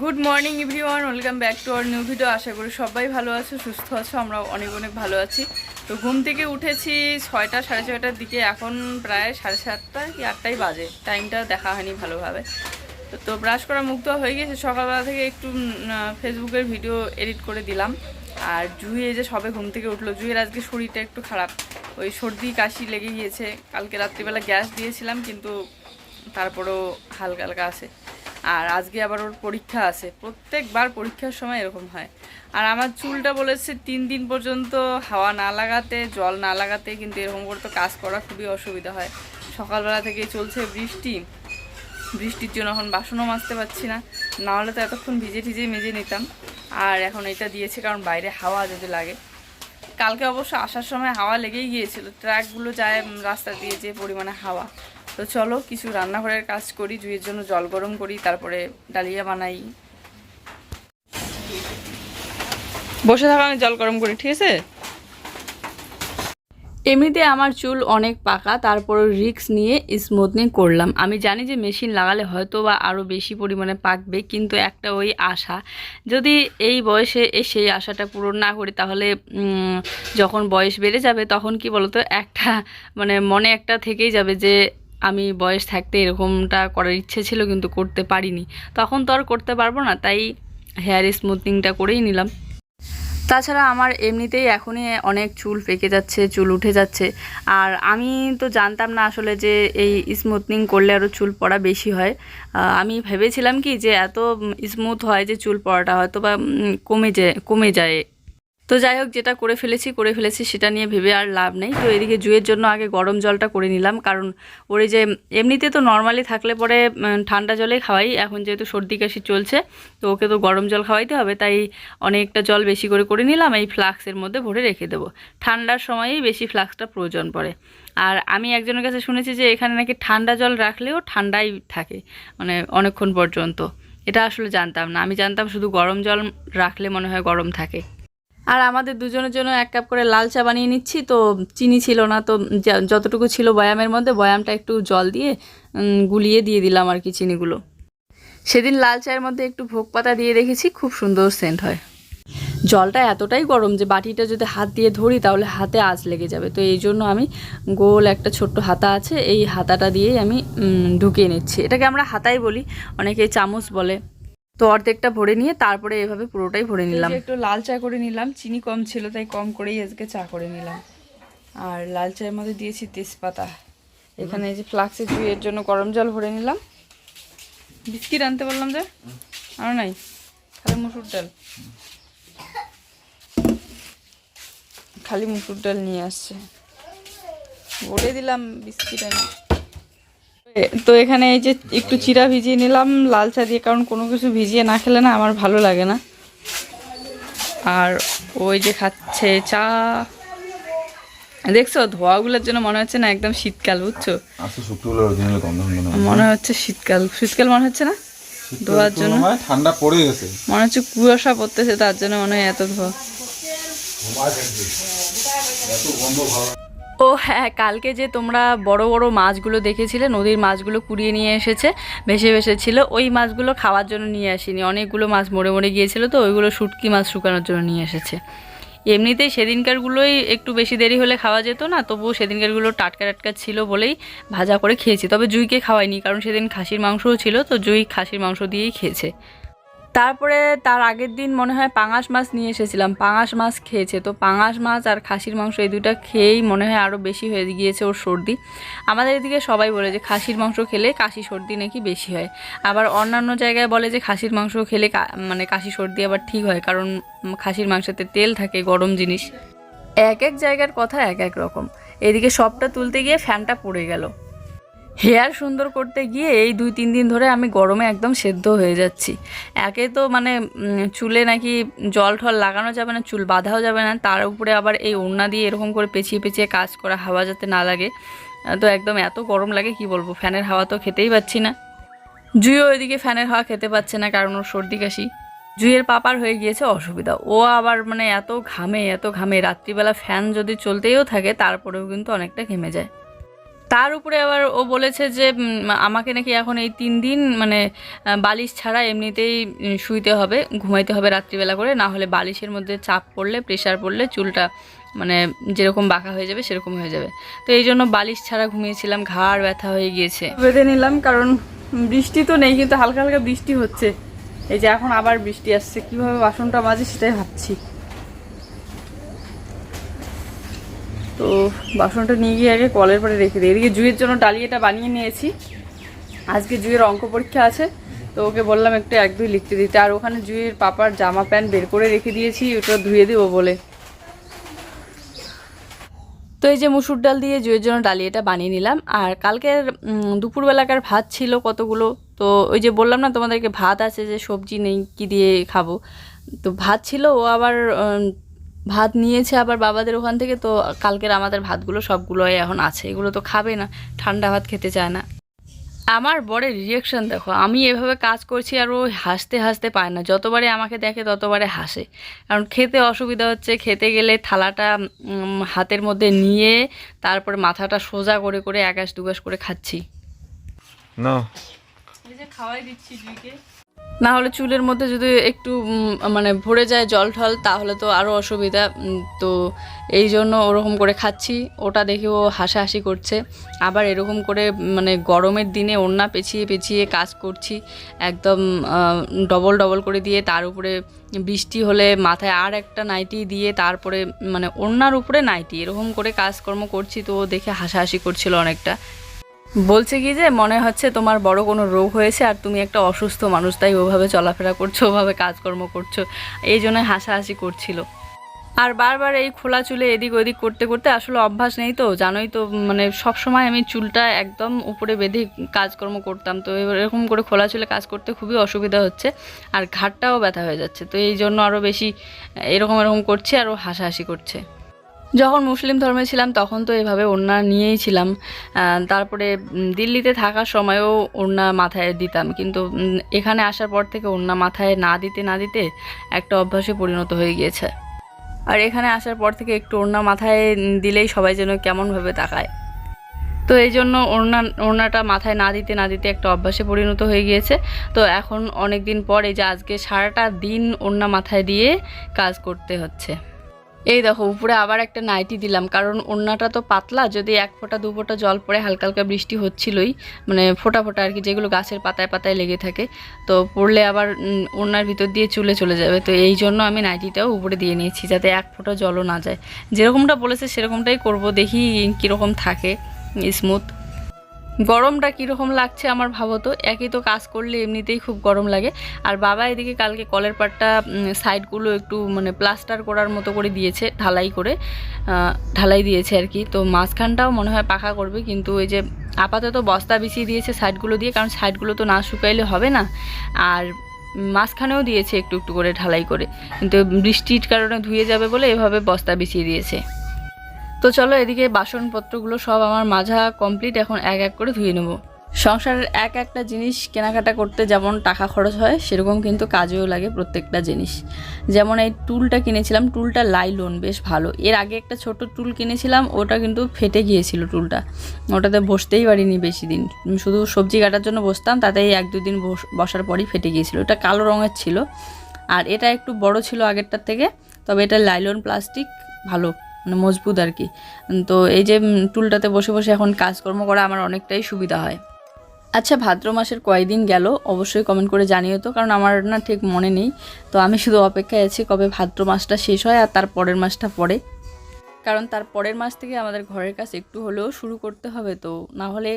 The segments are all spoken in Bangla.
Good morning everyone welcome back to our new video আশা করি সবাই ভালো আছো, সুস্থ আছো আমরা অনেক অনেক ভালো আছি। তো ঘুম থেকে উঠেছি ছয়টা, সাড়ে ছয়টার দিকে। এখন প্রায় সাড়ে সাতটা কি আটটাই বাজে। টাইমটা দেখা হয়নি ভালোভাবে। তো- তো ব্রাশ করা মুখ ধোয়া হয়ে গেছে। সকালবেলা থেকে একটু ফেসবুকের ভিডিও এডিট করে দিলাম। আর জুই এই যে সবে ঘুম থেকে উঠল। জুইয়ের আজকে শরীরটা একটু খারাপ। ওই সর্দি, কাশি লেগে গিয়েছে। কালকে রাত্রিবেলা গ্যাস দিয়েছিলাম, কিন্তু তারপরেও হালকা হালকা আছে। আর আজকে আবার ওর পরীক্ষা আছে। প্রত্যেকবার পরীক্ষার সময় এরকম হয়। আর আমার চুলটা বলেছে তিন দিন পর্যন্ত হাওয়া না লাগাতে, জল না লাগাতে কিন্তু এরকম করে তো কাজ করা খুবই অসুবিধা হয়। সকালবেলা থেকেই চলছে বৃষ্টি। বৃষ্টির জন্য এখন বাসনও মাজতে পারছি না। নাহলে তো এতক্ষণ ভিজে ভিজে মেজে নিতাম। আর এখন এটা দিয়েছে কারণ বাইরে হাওয়া যদি লাগে। কালকে অবশ্য আসার সময় হাওয়া লেগেই গিয়েছিল। ট্র্যাকগুলো যায় রাস্তা দিয়ে যে পরিমাণে হাওয়া। তো চলো, কিছু রান্নাঘরের কাজ করি, জুইয়ের জন্য জল গরম করি, তারপরে ডালিয়া বানাই। বসে থাকা, আমি জল গরম করি, ঠিক আছে? এমনিতে আমার চুল অনেক পাকা তারপর রিক্স নিয়ে স্মুথনিং করলাম। আমি জানি যে মেশিন লাগালে হয়তো বা আরও বেশি পরিমাণে পাকবে, কিন্তু একটা ওই আশা। যদি এই বয়সে সেই আশাটা পূরণ না করি, তাহলে যখন বয়স বেড়ে যাবে, তখন কি বলতো, একটা মানে মনে একটা থেকেই যাবে যে আমি বয়স থাকতে এরকমটা করার ইচ্ছে ছিল কিন্তু করতে পারিনি। তখন তো আর করতে পারব না, তাই হেয়ার স্মুথনিংটা করেই নিলাম। তাছাড়া আমার এমনিতেই এখনই অনেক চুল পেকে যাচ্ছে, চুল উঠে যাচ্ছে। আর আমি তো জানতাম না আসলে যে এই স্মুথনিং করলে আরও চুল পড়া বেশি হয়। আমি ভেবেছিলাম কি যে এত স্মুথ হয় যে চুল পড়াটা হয়তো বা কমে যায় কমে যায় তো যাই হোক, যেটা করে ফেলেছি করে ফেলেছি, সেটা নিয়ে ভেবে আর লাভ নেই। তো এদিকে জুয়ের জন্য আগে গরম জলটা করে নিলাম, কারণ ওর যে এমনিতে তো নর্মালি থাকলে পরে ঠান্ডা জলেই খাওয়াই, এখন যেহেতু সর্দি কাশি চলছে, তো ওকে তো গরম জল খাওয়াইতে হবে, তাই অনেকটা জল বেশি করে করে নিলাম, এই ফ্লাক্সের মধ্যে ভরে রেখে দেবো। ঠান্ডার সময়ই বেশি ফ্লাক্সটা প্রয়োজন পড়ে। আর আমি একজনের কাছে শুনেছি যে এখানে নাকি ঠান্ডা জল রাখলেও ঠান্ডাই থাকে মানে অনেকক্ষণ পর্যন্ত। এটা আসলে জানতাম না। আমি জানতাম শুধু গরম জল রাখলে মনে হয় গরম থাকে। আর আমাদের দুজনের জন্য এক কাপ করে লাল চা বানিয়ে নিচ্ছি, তো চিনি ছিল না, তো যতটুকু ছিল বয়ামের মধ্যে, বয়ামটা একটু জল দিয়ে গুলিয়ে দিয়ে দিলাম আর কি চিনিগুলো। সেদিন লাল চায়ের মধ্যে একটু ভোগ পাতা দিয়ে দেখেছি খুব সুন্দর সেন্ট হয়। জলটা এতটাই গরম যে বাটিটা যদি হাত দিয়ে ধরি, তাহলে হাতে আঁচ লেগে যাবে। তো এই জন্য আমি গোল একটা ছোট্ট হাতা আছে, এই হাতাটা দিয়েই আমি ঢুকিয়ে নিচ্ছি। এটাকে আমরা হাতাই বলি, অনেকে চামচ বলে। তো অর্ধেকটা ভরে নিয়ে তারপরে এভাবে পুরোটাই ভরে নিলাম। একটু লাল চা করে নিলাম চিনি কম ছিল তাই কম করেই আজকে চা করে নিলাম। আর লাল চায়ের মধ্যে দিয়েছি তেজপাতা। এখানে এই যে ফ্লাক্সে জুইয়ের জন্য গরম জল ভরে নিলাম। বিস্কিট আনতে বললাম যে আর নাই? খালি মুসুর ডাল। খালি মুসুর ডাল নিয়ে আসছে। বলে দিলাম বিস্কিট আনি তো এখানে এই যে একটু চিরা ভিজিয়ে নিলাম লাল চা দিয়ে কারণ কোনো কিছু ভিজিয়ে না খেলে না আমার ভালো লাগে না। আর ওই যে খাচ্ছে চা। দেখছ ধোয়াগুলোর জন্য মনে হচ্ছে না একদম শীতকাল বুঝছ? গন্ধ মনে হচ্ছে শীতকাল। শীতকাল মনে হচ্ছে না? ধোয়ার জন্য? ঠান্ডা পড়ে গেছে। মনে হচ্ছে কুয়াশা পড়তেছে তার জন্য মনে হয় এত ধোয়া। ও হ্যাঁ কালকে যে তোমরা বড় বড় মাছগুলো দেখেছিলে, নদীর মাছগুলো কুড়িয়ে নিয়ে এসেছে, ভেসে ভেসে ছিল ওই মাছগুলো খাওয়ার জন্য নিয়ে আসিনি। অনেকগুলো মাছ মরে মরে গিয়েছিল তো, ওইগুলো শুটকি মাছ শুকানোর জন্য নিয়ে এসেছে। এমনিতেই সেদিনকারগুলোই একটু বেশি দেরি হলে খাওয়া যেত না, তবুও সেদিনকারগুলো টাটকা টাটকা ছিল বলেই ভাজা করে খেয়েছি। তবে জুইকে খাওয়াইনি, কারণ সেদিন খাসির মাংসও ছিল, তো জুই খাসির মাংস দিয়েই খেয়েছে। তারপরে তার আগের দিন মনে হয় পাঙাশ মাছ নিয়ে এসেছিলাম। পাঙাশ মাছ খেয়েছে। তো পাঙাশ মাছ আর খাসির মাংস এই দুটা খেয়েই মনে হয় আরও বেশি হয়ে গিয়েছে ওর সর্দি। আমাদের এদিকে সবাই বলে যে খাসির মাংস খেলে কাশি সর্দি নাকি বেশি হয়। আবার অন্যান্য জায়গায় বলে যে খাসির মাংস খেলে মানে কাশি সর্দি আবার ঠিক হয় কারণ খাসির মাংসতে তেল থাকে, গরম জিনিস। এক এক জায়গার কথা এক এক রকম। এদিকে সবটা তুলতে গিয়ে ফ্যানটা পড়ে গেল। হেয়ার সুন্দর করতে গিয়ে এই দুই, তিন দিন ধরে আমি গরমে একদম সেদ্ধ হয়ে যাচ্ছি। একে তো মানে চুলে নাকি জল ঠল লাগানো যাবে না, চুল বাঁধাও যাবে না, তার উপরে আবার এই ওড়না দিয়ে এরকম করে পেঁচিয়ে পেঁচিয়ে কাজ করা হাওয়া যাতে না লাগে তো একদম এত গরম লাগে, কি বলব, ফ্যানের হাওয়া তো খেতেই পাচ্ছি না। জুইও ওইদিকে ফ্যানের হাওয়া খেতে পাচ্ছে না, কারণ ওর সর্দি কাশি। জুইয়ের পাপার হয়ে গিয়েছে অসুবিধা। ও আবার মানে এত ঘামে এত ঘামে, রাত্রিবেলা ফ্যান যদি চলতেও থাকে, তারপরেও কিন্তু অনেকটা ঘেমে যায়। তার উপরে আবার ও বলেছে যে আমাকে নাকি এখন এই তিন দিন মানে বালিশ ছাড়া এমনিতেই শুইতে হবে, ঘুমাইতে হবে রাত্রিবেলা করে, না হলে বালিশের মধ্যে চাপ পড়লে প্রেশার পড়লে চুলটা মানে যেরকম বাঁকা হয়ে যাবে সেরকম হয়ে যাবে। তো এই জন্য বালিশ ছাড়া ঘুমিয়েছিলাম, ঘাড় ব্যথা হয়ে গিয়েছে। বেঁধে নিলাম, কারণ বৃষ্টি তো নেই, কিন্তু হালকা হালকা বৃষ্টি হচ্ছে। এই যে এখন আবার বৃষ্টি আসছে, কীভাবে বাসনটা মাঝে সেটাই ভাবছি। তো বাসনটা নিয়ে গিয়ে আগে কলের পরে রেখে দিই। এদিকে জুয়ের জন্য ডালিয়াটা বানিয়ে নিয়েছি। আজকে জুয়ের অঙ্ক পরীক্ষা আছে, তো ওকে বললাম একটু এক দুই লিখতে দিতে। আর ওখানে জুয়ের পাপার জামা প্যান্ট বের করে রেখে দিয়েছি, ওটা ধুয়ে দেবো বলে। তো এই যে মুসুর ডাল দিয়ে জুয়ের জন্য ডালিয়াটা বানিয়ে নিলাম। আর কালকের দুপুরবেলাকার ভাত ছিল কতগুলো? তো ওই যে বললাম না, তোমাদেরকে ভাত আছে যে সবজি নেই, কি দিয়ে খাব? তো ভাত ছিল, ও আবার ভাত নিয়েছে আবার বাবাদের ওখান থেকে তো কালকের আমাদের ভাতগুলো সবগুলোই এখন আছে। এগুলো তো খাবে না ঠান্ডা ভাত খেতে চায় না। আমার বড়ের রিয়েকশন দেখো আমি এভাবে কাজ করছি আর ও হাসতে হাসতে পায় না। যতবারে আমাকে দেখে ততবারে হাসে। কারণ খেতে অসুবিধা হচ্ছে খেতে গেলে থালাটা হাতের মধ্যে নিয়ে তারপরে মাথাটা সোজা করে করে একাশ দুগাস করে খাচ্ছি। না এই যে খাওয়াই দিচ্ছি জুইকে না হলে চুলের মধ্যে যদি একটু মানে ভরে যায় জল ঠল তাহলে তো আরও অসুবিধা। তো এই জন্য ওরকম করে খাচ্ছি। ওটা দেখে ও হাসাহাসি করছে। আবার এরকম করে মানে গরমের দিনে ওড়না পেঁচিয়ে পেঁচিয়ে কাজ করছি। একদম ডবল ডবল করে দিয়ে তার উপরে বৃষ্টি হলে মাথায় আর একটা নাইটি দিয়ে তারপরে মানে ওড়নার উপরে নাইটি। এরকম করে কাজকর্ম করছি তো ও দেখে হাসাহাসি করছিল অনেকটা। বলছে কি যে, মনে হচ্ছে তোমার বড় কোনো রোগ হয়েছে আর তুমি একটা অসুস্থ মানুষ, তাই ওভাবে চলাফেরা করছ, ওভাবে কাজকর্ম করছ। এই জন্য হাসাহাসি করছিল। আর বারবার এই খোলা চুলে এদিক ওদিক করতে করতে আসলে অভ্যাস নেই তো, জানোই তো মানে সব সময় আমি চুলটা একদম উপরে বেঁধে কাজকর্ম করতাম। তো এরকম করে খোলা চুলে কাজ করতে খুবই অসুবিধা হচ্ছে আর ঘাটটাও ব্যথা হয়ে যাচ্ছে। তো এই জন্য আরও বেশি এরকম এরকম করছে আর ও হাসাহাসি করছে। যখন মুসলিম ধর্মে ছিলাম, তখন তো এভাবে ওড়না নিয়েই ছিলাম। তারপরে দিল্লিতে থাকার সময়ও ওড়না মাথায় দিতাম। কিন্তু এখানে আসার পর থেকে ওড়না মাথায় না দিতে না দিতে একটা অভ্যাসে পরিণত হয়ে গিয়েছে। আর এখানে আসার পর থেকে একটু ওড়না মাথায় দিলেই সবাই যেন কেমনভাবে তাকায়। তো এই জন্য ওড়না, ওড়নাটা মাথায় না দিতে না দিতে একটা অভ্যাসে পরিণত হয়ে গিয়েছে। তো এখন অনেক দিন পরে যে আজকে সারাটা দিন ওড়না মাথায় দিয়ে কাজ করতে হচ্ছে। এই দেখো, উপরে আবার একটা নাইটি দিলাম। কারণ ওড়নাটা তো পাতলা, যদি এক ফোঁটা, দু ফোঁটা জল পড়ে, হালকা হালকা বৃষ্টি হচ্ছিলই মানে ফোঁটা ফোঁটা আর কি, যেগুলো গাছের পাতায় পাতায় লেগে থাকে। তো পড়লে আবার ওড়নার ভিতর দিয়ে চুলে চলে যাবে। তো এই জন্য আমি নাইটিটাও উপরে দিয়ে নিয়েছি, যাতে এক ফোঁটা জলও না যায়। যেরকমটা বলেছে, সেরকমটাই করব, দেখি কীরকম থাকে স্মুথ গরমটা কীরকম লাগছে আমার ভাবো তো। একই তো কাজ করলে এমনিতেই খুব গরম লাগে। আর বাবা এদিকে কালকে কলের পাটটা সাইডগুলো একটু মানে প্লাস্টার করার মতো করে দিয়েছে, ঢালাই করে ঢালাই দিয়েছে আর কি। তো মাঝখানটাও মনে হয় পাখা করবে, কিন্তু ওই যে আপাতত বস্তা বিছিয়ে দিয়েছে সাইডগুলো দিয়ে, কারণ সাইডগুলো তো না শুকাইলে হবে না। আর মাঝখানেও দিয়েছে একটু একটু করে ঢালাই করে, কিন্তু বৃষ্টির কারণে ধুয়ে যাবে বলে এভাবে বস্তা বিছিয়ে দিয়েছে। তো চলো এদিকে বাসনপত্রগুলো সব আমার মাঝা কমপ্লিট, এখন এক এক করে ধুয়ে নেব। সংসারের এক একটা জিনিস কেনাকাটা করতে যেমন টাকা খরচ হয়, সেরকম কিন্তু কাজেও লাগে প্রত্যেকটা জিনিস। যেমন এই টুলটা কিনেছিলাম, টুলটা লাইলন, বেশ ভালো। এর আগে একটা ছোট টুল কিনেছিলাম, ওটা কিন্তু ফেটে গিয়েছিল টুলটা। ওটাতে বসতেই পারিনি বেশি দিন। শুধু সবজি কাটার জন্য বসতাম, তাতেই এক দুদিন বস- বসার পরই ফেটে গিয়েছিল। এটা কালো রঙের ছিল। আর এটা একটু বড় ছিল আগেরটার থেকে, তবে এটা লাইলন প্লাস্টিক, ভালো। মানে মজবুত আর কি। তো এই যে টুলটাতে বসে বসে এখন কাজকর্ম করা আমার অনেকটাই সুবিধা হয়। আচ্ছা ভাদ্র মাসের কয়দিন গেল? অবশ্যই কমেন্ট করে জানিও তো, কারণ আমার না ঠিক মনে নেই। তো আমি শুধু অপেক্ষায় আছি কবে ভাদ্র মাসটা শেষ হয় আর তার পরের মাসটা পরে কারণ তার পরের মাস থেকে আমাদের ঘরের কাজ একটু হলেও শুরু করতে হবে, তো না হলে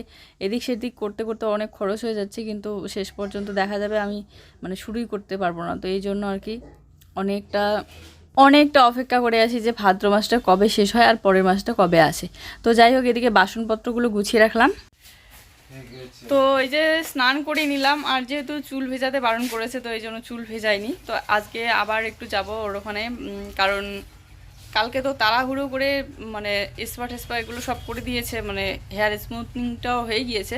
এদিক সেদিক করতে করতে অনেক খরচ হয়ে যাচ্ছে, কিন্তু শেষ পর্যন্ত দেখা যাবে আমি মানে শুরুই করতে পারব না। তো এই জন্য আর কি অনেকটা অনেকটা অপেক্ষা করে আছি যে ভাদ্র মাসটা কবে শেষ হয় আর পরের মাসটা কবে আসে। তো যাই হোক, এদিকে বাসনপত্রগুলো গুছিয়ে রাখলাম। তো এই যে স্নান করে নিলাম, আর যেহেতু চুল ভেজাতে বারণ করেছে, তো এই জন্য চুল ভেজাইনি। তো আজকে আবার একটু যাব ওর ওখানে কারণ কালকে তো তাড়াহুড়ো করে মানে স্পা টেসপা এগুলো সব করে দিয়েছে মানে হেয়ার স্মুথনিংটাও হয়ে গিয়েছে।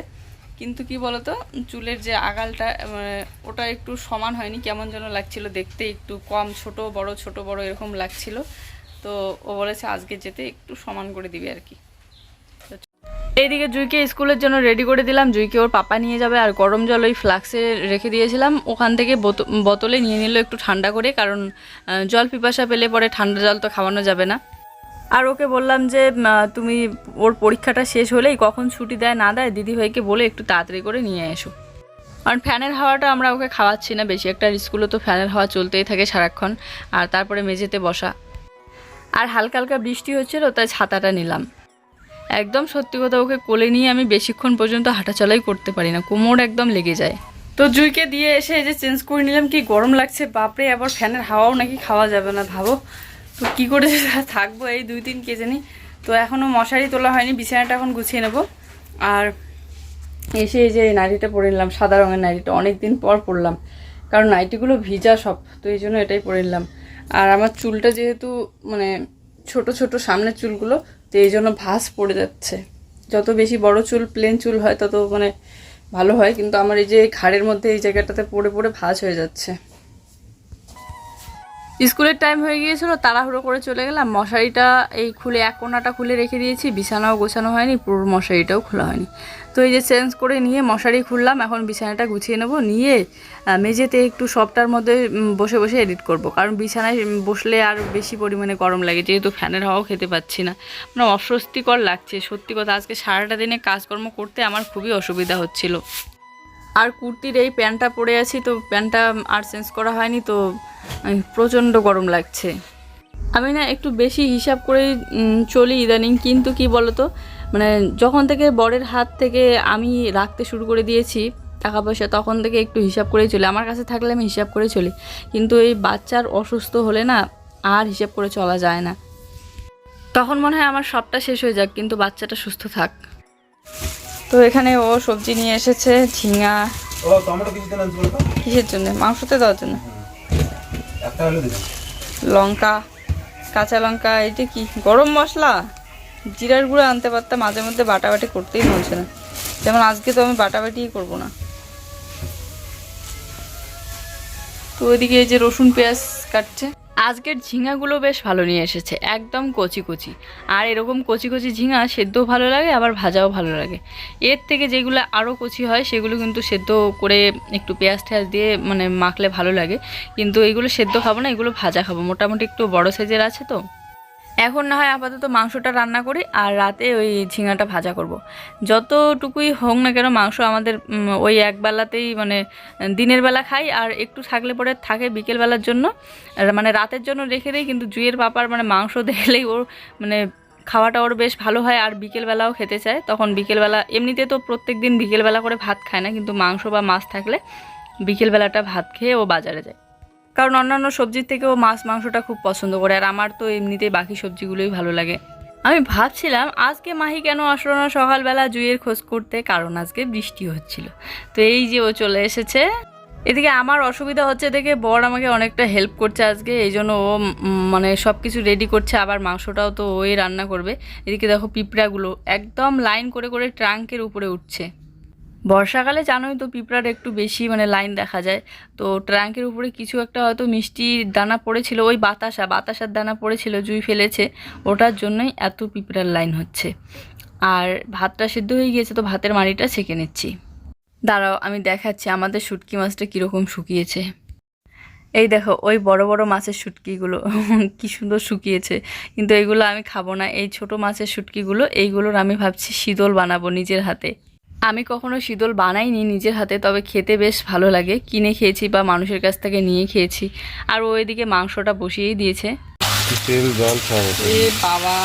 কিন্তু কি বলতো, চুলের যে আগালটা মানে ওটা একটু সমান হয়নি, কেমন যেন লাগছিল দেখতে, একটু কম ছোট, বড় ছোট, বড় এরকম লাগছিল। তো ও বলেছে আজকে যেতে একটু সমান করে দিবে আর কি। এইদিকে জুইকে স্কুলের জন্য রেডি করে দিলাম, জুইকে ওর পাপা নিয়ে যাবে, আর গরম জল ওই ফ্লাক্সে রেখে দিয়েছিলাম। ওখান থেকে বোত- বোতলে নিয়ে নিল একটু ঠান্ডা করে, কারণ জল পিপাসা পেলে পরে ঠান্ডা জল তো খাওয়ানো যাবে না। আর ওকে বললাম যে তুমি ওর পরীক্ষাটা শেষ হলেই কখন ছুটি দেয় না দেয় দিদি ভাইকে বলে একটু তাড়াতাড়ি করে নিয়ে এসো। কারণ ফ্যানের হাওয়াটা আমরা ওকে খাওয়াচ্ছি না বেশি, একটা স্কুলে তো ফ্যানের হাওয়া চলতেই থাকে সারাক্ষণ, আর তারপরে মেঝেতে বসা। আর হালকা হালকা বৃষ্টি হচ্ছিল, তাই ছাতাটা নিলাম। একদম সত্যি কথা, ওকে কোলে নিয়ে আমি বেশিক্ষণ পর্যন্ত হাঁটাচলাই করতে পারি না, কোমর একদম লেগে যায়। তো জুইকে দিয়ে এসে যে চেঞ্জ করে নিলাম, কি গরম লাগছে, বাপরে, আবার ফ্যানের হাওয়াও নাকি খাওয়া যাবে না, ভাবো। তো কী করে থাকব এই দুই তিন কে জানি? তো এখনও মশারি তোলা হয়নি, বিছানাটা এখন গুছিয়ে নেব। আর এসে এই যে নাইটিটা পরে নিলাম, সাদা রঙের নাইটিটা। অনেক দিন পর পরলাম, কারণ নাইটিগুলো ভিজা সব, তো এই জন্য এটাই পরে নিলাম। আর আমার চুলটা যেহেতু মানে ছোট ছোট সামনের চুলগুলো, তো এই জন্য ভাঁজ পড়ে যাচ্ছে। যত বেশি বড় চুল প্লেন চুল হয়, তত মানে ভালো হয়। কিন্তু আমার এই যে ঘাড়ের মধ্যে এই জায়গাটাতে পড়ে পড়ে ভাঁজ হয়ে যাচ্ছে। স্কুলের টাইম হয়ে গিয়েছিল, তাড়াহুড়ো করে চলে গেলাম। মশারিটা এই খুলে, এক কোনাটা খুলে রেখে দিয়েছি, বিছানাও গোছানো হয়নি, পুরো মশারিটাও খোলা হয়নি। তো এই যে চেঞ্জ করে নিয়ে মশারি খুললাম, এখন বিছানাটা গুছিয়ে নেব, নিয়ে মেঝেতে একটু সবটার মধ্যে বসে বসে এডিট করব। কারণ বিছানায় বসলে আর বেশি পরিমাণে গরম লাগে, যেহেতু ফ্যানের হাওয়াও খেতে পাচ্ছি না। মানে অস্বস্তিকর লাগছে, সত্যি কথা, আজকে সারাটা দিনে কাজকর্ম করতে আমার খুবই অসুবিধা হচ্ছিল। আর কুর্তির এই প্যান্টটা পরে আছি তো প্যান্টটা আর চেঞ্জ করা হয়নি তো প্রচণ্ড গরম লাগছে। আমি না একটু বেশি হিসাব উম, চলি ইদানিং কিন্তু কি বলতো মানে যখন থেকে বরের হাত থেকে আমি রাখতে শুরু করে দিয়েছি টাকা পয়সা তখন থেকে একটু হিসাব করেই চলি। আমার কাছে থাকলে আমি হিসাব করে চলি। কিন্তু এই বাচ্চার অসুস্থ হলে না আর হিসাব করে চলা যায় না। তখন মনে হয় আমার সবটা শেষ হয়ে যাক কিন্তু বাচ্চাটা সুস্থ থাক। তো এখানে ও সবজি নিয়ে এসেছে ঝিঙা। কিসের জন্য? মাংসতে দেওয়ার জন্য। লঙ্কা কাঁচা লঙ্কা এটা কি? গরম মশলা? জিরার গুঁড়ো আনতে পারতাম মাঝে মধ্যে বাটাবাটি করতেই মনছে না। যেমন আজকে তো আমি বাটাবাটিই করব না। তো ওইদিকে এই যে রসুন পেঁয়াজ কাটছে। আজকের ঝিঙাগুলো বেশ ভালো নিয়ে এসেছে, একদম কচি কচি। আর এরকম কচি কচি ঝিঙা সেদ্ধও ভালো লাগে, আবার ভাজাও ভালো লাগে। এর থেকে যেগুলো আরও কচি হয়, সেগুলো কিন্তু সেদ্ধ করে একটু পেঁয়াজ টেয়াজ দিয়ে মানে মাখলে ভালো লাগে। কিন্তু এগুলো সেদ্ধ খাব না, এগুলো ভাজা খাব। মোটামুটি একটু বড় সাইজের আছে তো। এখন না হয় আপাতত মাংসটা রান্না করি আর রাতে ওই ঝিঙাটা ভাজা করব। যতটুকুই হোক না কেন মাংস আমাদের ওই একবেলাতেই মানে দিনের বেলা খাই আর একটু থাকলে পরে থাকে বিকেলবেলার জন্য। মানে রাতের জন্য রেখে দিই কিন্তু জুয়ের পাপার মানে মাংস দেখলেই ওর মানে খাওয়াটা ওর বেশ ভালো হয় আর বিকেলবেলাও খেতে চায়। তখন বিকেলবেলা এমনিতে তো প্রত্যেক দিন বিকেলবেলা করে ভাত খায় না কিন্তু মাংস বা মাছ থাকলে বিকেলবেলাটা ভাত খেয়ে ও বাজারে যায়। কারণ অন্যান্য সবজির থেকেও মাছ, মাংসটা খুব পছন্দ করে, আর আমার তো এমনিতেই বাকি সবজিগুলোই ভালো লাগে। আমি ভাবছিলাম, আজকে মাহি কেন আসলো না সকালবেলা জুইয়ের খোঁজ করতে? কারণ আজকে বৃষ্টি হচ্ছিল। তো এই যে ও চলে এসেছে। এদিকে আমার অসুবিধা হচ্ছে দেখে বর আমাকে অনেকটা হেল্প করছে আজকে, এই জন্য ও মানে সব কিছু রেডি করছে, আবার মাংসটাও তো ওই রান্না করবে। এদিকে দেখো পিঁপড়াগুলো একদম লাইন করে করে ট্রাঙ্কের উপরে উঠছে। বর্ষাকালে জানোই তো পিঁপড়ার একটু বেশি মানে লাইন দেখা যায়। তো ট্রাঙ্কের উপরে কিছু একটা হয়তো মিষ্টির দানা পড়েছিল, ওই বাতাসা, বাতাসার দানা পড়েছিল, জুই ফেলেছে। ওটার জন্যই এত পিঁপড়ার লাইন হচ্ছে। আর ভাতটা সিদ্ধ হয়ে গিয়েছে, তো ভাতের মাড়িটা ছেঁকে নিচ্ছি। দাঁড়াও, আমি দেখাচ্ছি আমাদের শুটকি মাছটা কীরকম শুকিয়েছে। এই দেখো, ওই বড় বড় মাছের শুটকিগুলো, কি সুন্দর শুকিয়েছে। কিন্তু এইগুলো আমি খাব না, এই ছোট মাছের শুটকিগুলো, এইগুলোর আমি ভাবছি শীতল বানাবো নিজের হাতে। আমি কখনো শীতল বানাইনি নিজের হাতে তবে খেতে বেশ ভালো লাগে। কিনে খেয়েছি বা মানুষের কাছ থেকে নিয়ে খেয়েছি। আর ওইদিকে মাংসটা বসিয়েই দিয়েছে। তেল জল এ বাবা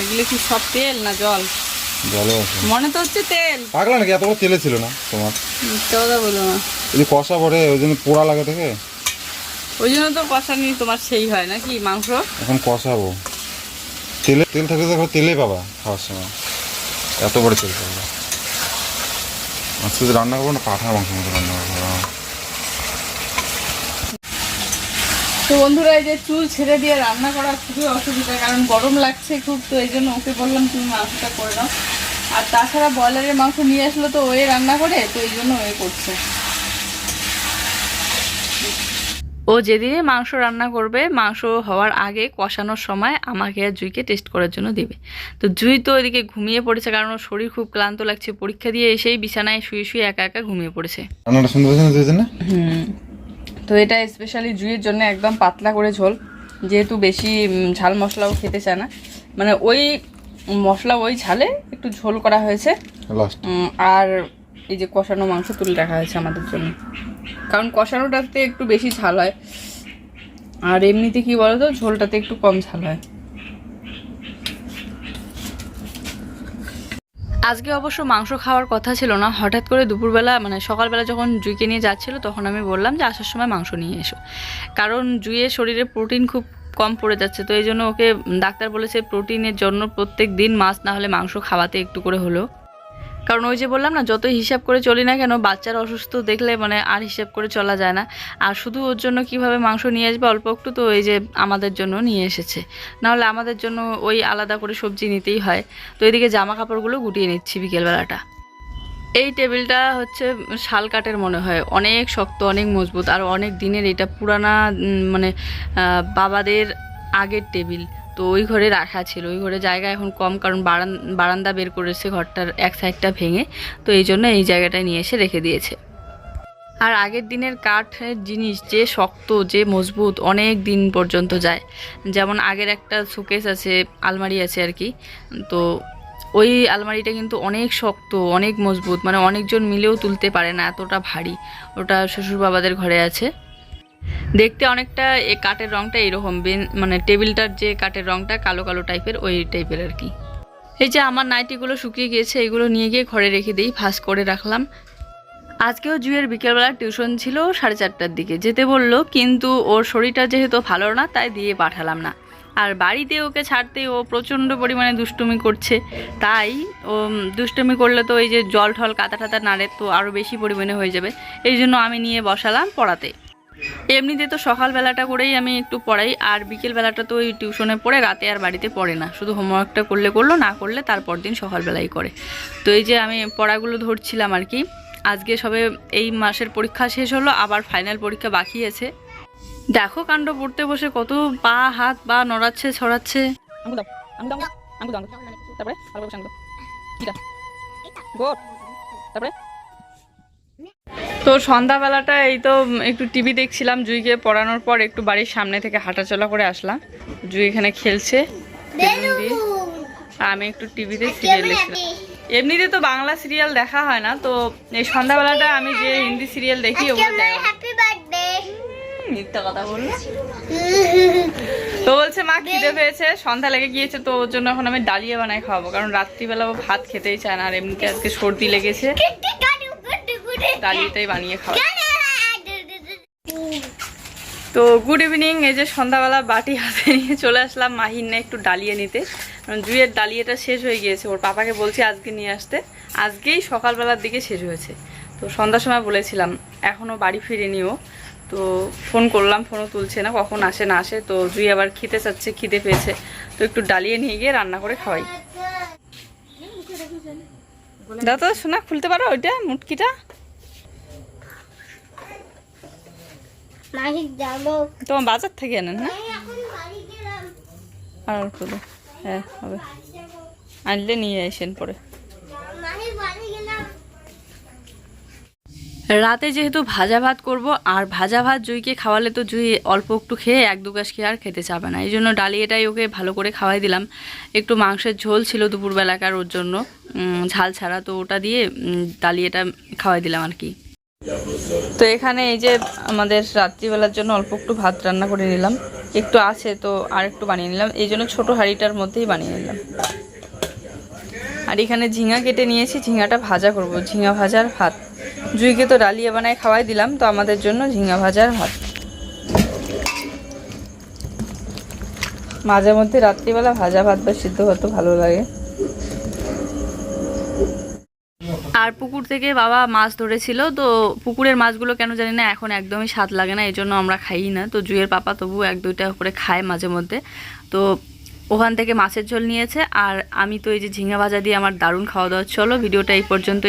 এগুলো কি সব তেল না জল? মনে তো হচ্ছে তেল। পাগলা নাকি? এত বড় তেলে ছিল না তোমার? বলো না। এই যে কষা পড়ে ওই জন্য পোড়া লাগে থেকে ওই জন্য তো কষানি তোমার সেই হয় নাকি মাংস? এখন কষাবো। তেলে তেল থাকলে তো তেলে পাবা খাওয়ার সময়। এত বড় তেল পাবা। আজকে যদি রান্না করব না পাঠা মাংস মতো রান্না করব। তো বন্ধুরা, এই যে চুল ছেড়ে দিয়ে রান্না করা খুবই অসুবিধা, কারণ গরম লাগছে খুব, তো এই জন্য ওকে বললাম তুমি মাংসটা করে নাও। আর তাছাড়া ব্রয়লারের মাংস নিয়ে আসলো তো ওয়ে রান্না করে, তো এই জন্য ওয়ে করছে। ও যেদিনে মাংস রান্না করবে মাংস হওয়ার আগে কষানোর সময় আমাকে আর জুইকে টেস্ট করার জন্য দেবে। তো জুই তো ওইদিকে ঘুমিয়ে পড়েছে কারণ ওর শরীর খুব ক্লান্ত লাগছে। পরীক্ষা দিয়ে এসেই বিছানায় শুয়ে শুয়ে একা একা ঘুমিয়ে পড়েছে। তো এটা স্পেশালি জুইয়ের জন্য একদম পাতলা করে ঝোল। যেহেতু বেশি ঝাল মশলাও খেতে চায় না। মানে ওই মশলা ওই ঝালে একটু ঝোল করা হয়েছে। আর এই যে কষানো মাংস তুলে রাখা হয়েছে আমাদের জন্য। কারণ কষানোটাতে একটু বেশি ঝাল হয়। আর এমনিতে কি বলতো, ঝোলটাতে একটু কম ঝাল হয়। আজকে অবশ্য মাংস খাওয়ার কথা ছিল না। হঠাৎ করে দুপুরবেলা মানে সকালবেলা যখন জুইকে নিয়ে যাচ্ছিল, তখন আমি বললাম যে, আসার সময় মাংস নিয়ে এসো। কারণ জুইয়ের শরীরে প্রোটিন খুব কম পড়ে যাচ্ছে, তো এই জন্য ওকে ডাক্তার বলেছে, প্রোটিনের জন্য প্রত্যেক দিন মাছ না হলে মাংস খাওয়াতে একটু করে হলো কারণ ওই যে বললাম না, যতই হিসাব করে চলি না কেন, বাচ্চার অসুস্থ দেখলে মানে আর হিসাব করে চলা যায় না। আর শুধু ওর জন্য কীভাবে মাংস নিয়ে আসবে, অল্প একটু তো এই যে আমাদের জন্য নিয়ে এসেছে। নাহলে আমাদের জন্য ওই আলাদা করে সবজি নিতেই হয়। তো এদিকে জামা কাপড়গুলো গুটিয়ে নিচ্ছি বিকেলবেলাটা। এই টেবিলটা হচ্ছে শাল কাঠের মনে হয়। অনেক শক্ত, অনেক মজবুত, আর অনেক দিনের এটা পুরানা মানে বাবাদের আগের টেবিল। তো ওই ঘরে রাখা ছিল। ওই ঘরে জায়গা এখন কম কারণ বারান, বারান্দা বের করেছে ঘরটার এক সাইডটা ভেঙে। তো এই জন্য এই জায়গাটায় নিয়ে এসে রেখে দিয়েছে। আর আগের দিনের কাঠের জিনিস যে শক্ত, যে মজবুত অনেক দিন পর্যন্ত যায়। যেমন আগের একটা শোকেস আছে, আলমারি আছে আর কি। তো ওই আলমারিটা কিন্তু অনেক শক্ত, অনেক মজবুত মানে অনেকজন মিলেও তুলতে পারে না, এতটা ভারী। ওটা শ্বশুর বাবাদের ঘরে আছে। দেখতে অনেকটা এ কাঠের রংটা এরকম বেন- মানে টেবিলটার যে কাঠের রংটা কালো কালো টাইপের, ওই টাইপের আর কি। এই যে আমার নাইটিগুলো শুকিয়ে গিয়েছে এগুলো নিয়ে গিয়ে ঘরে রেখে দিই ভাস করে রাখলাম। আজকেও জুয়ের বিকেলবেলা টিউশন ছিল সাড়ে চারটার দিকে। যেতে বলল, কিন্তু ওর শরীরটা যেহেতু ভালো না, তাই দিয়ে পাঠালাম না। আর বাড়িতে ওকে ছাড়তে ও প্রচণ্ড পরিমাণে দুষ্টুমি করছে। তাই ও দুষ্টুমি করলে তো এই যে জল ঠল কাতা টাতা নাড়ে তো আরও বেশি পরিমাণে হয়ে যাবে। এই জন্য আমি নিয়ে বসালাম পড়াতে। এমনিতে তো সকালবেলাটা করেই আমি একটু পড়াই, আর বিকেলবেলাটা তো ওই টিউশনে পড়ে, রাতে আর বাড়িতে পড়ে না। শুধু হোমওয়ার্কটা করলে করল, না করলে তারপর দিন সকালবেলাই করে। তো এই যে আমি পড়াগুলো ধরছিলাম আর কি, আজকে সবে এই মাসের পরীক্ষা শেষ হলো, আবার ফাইনাল পরীক্ষা বাকি আছে। দেখো কাণ্ড, পড়তে বসে কত পা, হাত, পা নড়াচ্ছে, ছড়াচ্ছে। তারপরে তো সন্ধ্যাবেলাটা এই তো একটু টিভি দেখছিলাম জুইকে পড়ানোর পর একটু বাড়ির সামনে থেকে হাঁটাচলা করে আসলাম। জুই এখানে খেলছে। আমি একটু টিভিতে সিরিয়াল দেখছিলাম। এমনিতে তো বাংলা সিরিয়াল দেখা হয় না তো এই সন্ধ্যাবেলাটা আমি যে হিন্দি সিরিয়াল দেখি ওগুলো মিথ্যা কথা বলল তো বলছে মা খিদে পেয়েছে সন্ধ্যা লেগে গিয়েছে তো ওর জন্য এখন আমি ডালিয়া বানাই খাওয়াবো। কারণ রাত্রিবেলা ও ভাত খেতেই চায় না আর এমনিতে আজকে সর্দি লেগেছে। ডালিয়াটাই বানিয়ে খাওয়া। তো গুড ইভিনিং এই যে সন্ধ্যাবেলা বাটি হাতে নিয়ে চলে আসলাম মাহিন্না একটু ডালিয়ে নিতে। কারণ জুয়ের ডালিয়াটা শেষ হয়ে গিয়েছে, ওর পাপাকে বলছি আজকে নিয়ে আসতে। আজকেই সকালবেলার দিকে শেষ হয়েছে। তো সন্ধ্যার সময় বলেছিলাম এখনও বাড়ি ফিরেনি ও। তো ফোন করলাম, ফোনও তুলছে না, কখন আসে না আসে। তো জুই আবার খেতে চাচ্ছে, খিদে পেয়েছে। তো একটু ডালিয়ে নিয়ে গিয়ে রান্না করে খাওয়াই। দাদা, শোনা, খুলতে পারো ওইটা মুটকিটা মাহি যাব তোমার বাজার থেকে আনেন না? আর অল্প হ্যাঁ হবে। আনলে নিয়ে আসেন পরে। রাতে যেহেতু ভাজা ভাত করব আর ভাজা ভাত জুইকে খাওয়ালে তো জুই অল্প একটু খেয়ে এক দু গাছ খেয়ে আর খেতে চাবে না। এই জন্য ডালিয়াটাই ওকে ভালো করে খাওয়াই দিলাম। একটু মাংসের ঝোল ছিল দুপুরবেলাকার ওর জন্য। ঝাল ছাড়া তো ওটা দিয়ে ডালিয়াটা খাওয়াই দিলাম আর কি। তো এখানে এই যে আমাদের রাত্রিবেলার জন্য অল্প একটু ভাত রান্না করে নিলাম। একটু আছে তো আর একটু বানিয়ে নিলাম। এই জন্য ছোটো হাঁড়িটার মধ্যেই বানিয়ে নিলাম। আর এখানে ঝিঙা কেটে নিয়েছি। ঝিঙাটা ভাজা করব। ঝিঙা ভাজার ভাত। জুইকে তো ডালিয়া বানায় খাওয়াই দিলাম, তো আমাদের জন্য ঝিঙা ভাজার ভাত। মাঝে মধ্যে রাত্রিবেলা ভাজা ভাত বা সিদ্ধ ভাত ভালো লাগে। আর পুকুর থেকে বাবা মাছ ধরেছিল, তো পুকুরের মাছগুলো কেন জানি না এখন একদমই স্বাদ লাগে না এই জন্য আমরা খাই না। তো জুয়ের পাপা তবু এক দুইটা করে খায় মাঝে মধ্যে। তো ওখান থেকে মাছের ঝোল নিয়েছে, আর আমি তো এই যে ঝিঙে ভাজা দিয়ে আমার দারুণ খাওয়া দাওয়া। চলো, ভিডিওটা এই পর্যন্তই।